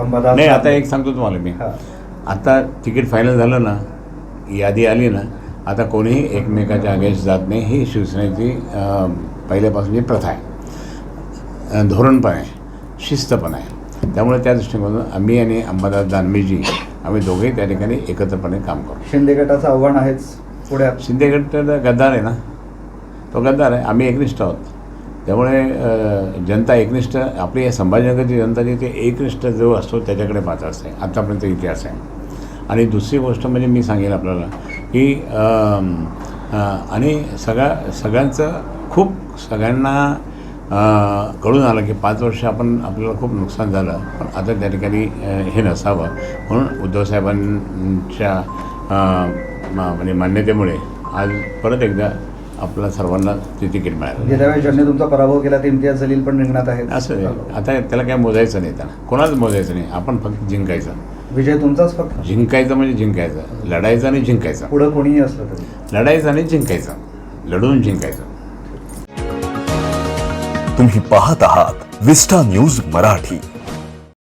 अंबादास नाही आता एक सांगतो तुम्हाला मी. आता तिकीट फायनल झालं ना यादी आली ना आता कोणीही एकमेकाच्या अगेन्स्ट जात नाही. ही शिवसेनेची पहिल्यापासूनची प्रथा आहे. धोरण पण आहे शिस्त पण आहे. त्यामुळे त्या दृष्टिकोनातून आम्ही आणि अंबादास दानवेजी आम्ही दोघेही त्या ठिकाणी एकत्रपणे काम करू. शिंदे गटाचं आव्हान आहेच पुढ्यात शिंदेगड तर गद्दार आहे ना. तो गद्दार आहे. आम्ही एकनिष्ठ आहोत. त्यामुळे जनता एकनिष्ठ आपली या संभाजीनगरची जनता जी ते एकनिष्ठ जो असतो त्याच्याकडे पाहत असते. आत्तापर्यंत इतिहास आहे. आणि दुसरी गोष्ट म्हणजे मी सांगेन आपल्याला की आणि सगळ्या सगळ्यांचं खूप सगळ्यांना कळून आलं की पाच वर्ष आपण आपल्याला खूप नुकसान झालं. पण आता त्या ठिकाणी हे नसावं. म्हणून उद्धवसाहेबांच्या म्हणजे मान्यतेमुळे आज परत एकदा आपल्या सर्वांना ते तिकीट मिळालं. गेल्या वेळेस ज्यांनी तुमचा पराभव केला ते इम्तियाज जलील पण रिंगणात आहेत. असं आहे. आता त्याला काय मोजायचं नाही त्याला. कोणाच मोजायचं नाही. आपण फक्त जिंकायचं. विजय तुमचाच फक्त. जिंकायचं म्हणजे जिंकायचं. लढायचं आणि जिंकायचं. पुढं कोणीही असलं तरी. लढायचं आणि जिंकायचं. लढून जिंकायचं. तुम्ही पाहत आहात विस्टा न्यूज मराठी.